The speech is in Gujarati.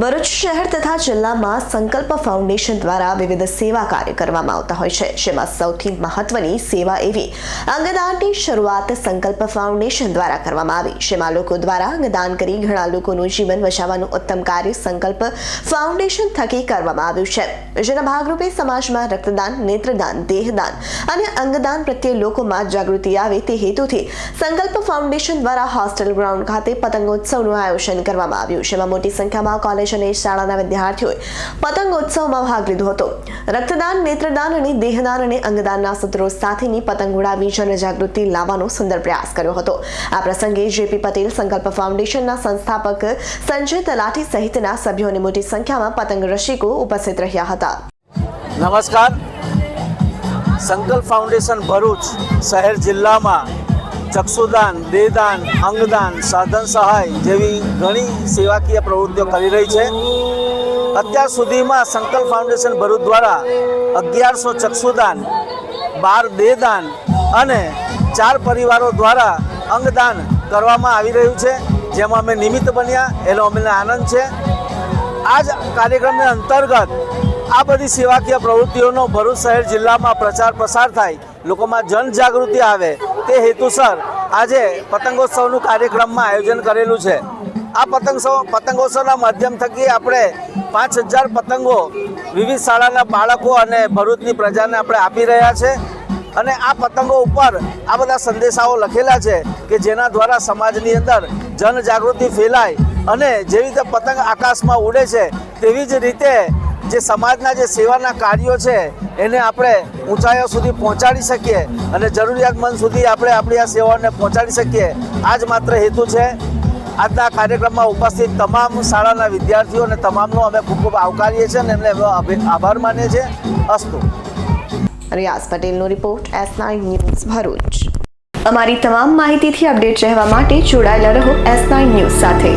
ભરૂચ શહેર તથા જિલ્લામાં સંકલ્પ ફાઉન્ડેશન દ્વારા વિવિધ સેવા કાર્ય કરવામાં આવતા હોય છે, જેમાં સૌથી મહત્વની સેવા એવી અંગદાનની શરૂઆત સંકલ્પ ફાઉન્ડેશન દ્વારા કરવામાં આવી, જેમાં લોકો દ્વારા અંગદાન કરી ઘણા લોકોનું જીવન બચાવવાનું ઉત્તમ કાર્ય સંકલ્પ ફાઉન્ડેશન થકી કરવામાં આવ્યું છે. જેના ભાગરૂપે સમાજમાં રક્તદાન, નેત્રદાન, દેહદાન અને અંગદાન પ્રત્યે લોકોમાં જાગૃતિ આવે તે હેતુથી સંકલ્પ ફાઉન્ડેશન દ્વારા હોસ્ટેલ ગ્રાઉન્ડ ખાતે પતંગોત્સવનું આયોજન કરવામાં આવ્યું, જેમાં મોટી સંખ્યામાં કોલેજ અને શાળાના વિદ્યાર્થીઓએ પતંગોત્સવમાં ભાગ લીધો હતો. રક્તદાન, નેત્રદાન અને દેહદાન અને અંગદાનના સૂત્રો સાથેની પતંગ ઉડાવી જનજાગૃતિ લાવવાનો સુંદર પ્રયાસ કર્યો હતો. આ પ્રસંગે જેપી પટેલ સંકલ્પ ફાઉન્ડેશનના સંસ્થાપક સંજય તલાટી સહિતના સભ્યોની મોટી સંખ્યામાં પતંગ રસિકો ઉપસ્થિત રહ્યા હતા. નમસ્કાર. સંકલ્પ ફાઉન્ડેશન ભરૂચ શહેર જિલ્લામાં ચક્ષુદાન, દેહદાન, અંગદાન, સાધન સહાય જેવી ઘણી સેવાકીય પ્રવૃત્તિઓ કરી રહી છે. અત્યાર સુધીમાં સંકલ્પ ફાઉન્ડેશન ભરૂચ દ્વારા અગિયારસો ચક્ષુદાન, બાર દેહદાન અને ચાર પરિવારો દ્વારા અંગદાન કરવામાં આવી રહ્યું છે. જેમાં અમે નિમિત્ત બન્યા, એનો અમને આનંદ છે. આ જ કાર્યક્રમને અંતર્ગત આ બધી સેવાકીય પ્રવૃત્તિઓનો ભરૂચ શહેર જિલ્લામાં પ્રચાર પ્રસાર થાય, લોકોમાં જનજાગૃતિ આવે તે હેતુસર આજે પતંગોત્સવનું કાર્યક્રમમાં આયોજન કરેલું છે. આ પતંગોત્સવ પતંગોત્સવના માધ્યમ થકી આપણે પાંચ હજાર પતંગો વિવિધ શાળાના બાળકો અને ભરૂચની પ્રજાને આપણે આપી રહ્યા છે. અને આ પતંગો ઉપર આ બધા સંદેશાઓ લખેલા છે કે જેના દ્વારા સમાજની અંદર જનજાગૃતિ ફેલાય અને જેવી રીતે પતંગ આકાશમાં ઉડે છે, તેવી જ રીતે જે સમાજના જે સેવાના કાર્યો છે, એને આપણે ઊંચાઈઓ સુધી પહોંચાડી શકીએ અને જરૂરિયાતમંદ સુધી આપણે આપણી આ સેવાઓને પહોંચાડી શકીએ. આ જ માત્ર હેતુ છે. આજના કાર્યક્રમમાં ઉપસ્થિત તમામ શાળાના વિદ્યાર્થીઓ અને તમામનો અમે ખૂબ ખૂબ આવકારીએ છીએ અને એમને આભાર માનીએ છીએ. અસ્તુ. રિયાઝ પટેલનો report S nine news Bharuch. અમારી તમામ માહિતીથી અપડેટ રહેવા માટે જોડાયેલા રહો એસ નાઇન ન્યૂઝ સાથે.